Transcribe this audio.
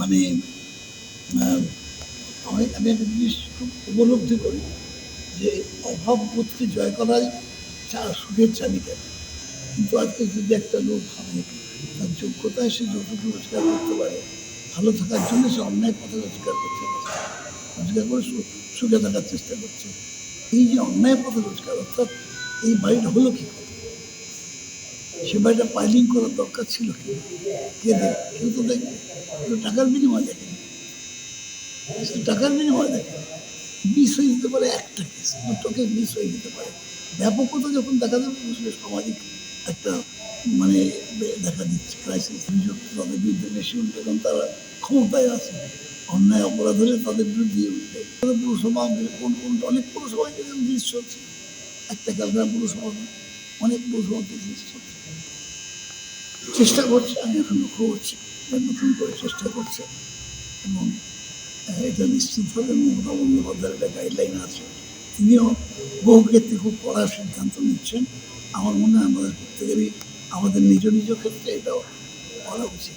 মানে আমি একটা জিনিস খুব উপলব্ধি করি যে অভাব বোধকে জয় করাই চা সুখের চাবিকা কিন্তু আজকে যদি একটা লোক ভাবে তার যোগ্যতায় সে যতটুকু রোজগার করতে পারে, ভালো থাকার জন্য সে অন্যায় পথে রোজগার করছে। রোজগার করে সুখে থাকার চেষ্টা করছে। এই যে অন্যায় পথে রোজগার অর্থাৎ এই বাড়িটা হলো কি করে সে বাড়িটা পাইলিং করার দরকার ছিল কি? দেবে? কেউ তো দেখবে। টাকার বিনিময় দেখে। সে টাকার বিনিময় দেখে। মিস হয়ে যেতে পারে একটা কেস দুটোকে মিস হয়ে যেতে পারে। ব্যাপকতা যখন দেখা যাবে সামাজিক একটা মানে দেখা দিচ্ছে। ক্রাইসিস তাদের বিরুদ্ধে বেশি উঠবে কারণ তারা ক্ষমতায় আছে। অন্যায় অপরাধ হলে তাদের বিরুদ্ধে উঠবে। পুরসভা কোন কোন অনেক পুরসভায় জিনিস চলছে একটা ক্যালকাটা পুরসভা অনেক পুরসভাতে জিনিস চেষ্টা করছে। আমি এখন লক্ষ্য করছি। নতুন করে চেষ্টা করছে। এবং এটা নিশ্চিতভাবে মমতা বন্দ্যোপাধ্যায়ের একটা গাইডলাইন আছে। তিনিও বহু ক্ষেত্রে খুব কড়া সিদ্ধান্ত নিচ্ছেন। আমার মনে হয় আমাদের প্রত্যেকেরই, আমাদের নিজ নিজ ক্ষেত্রে এটাও করা উচিত।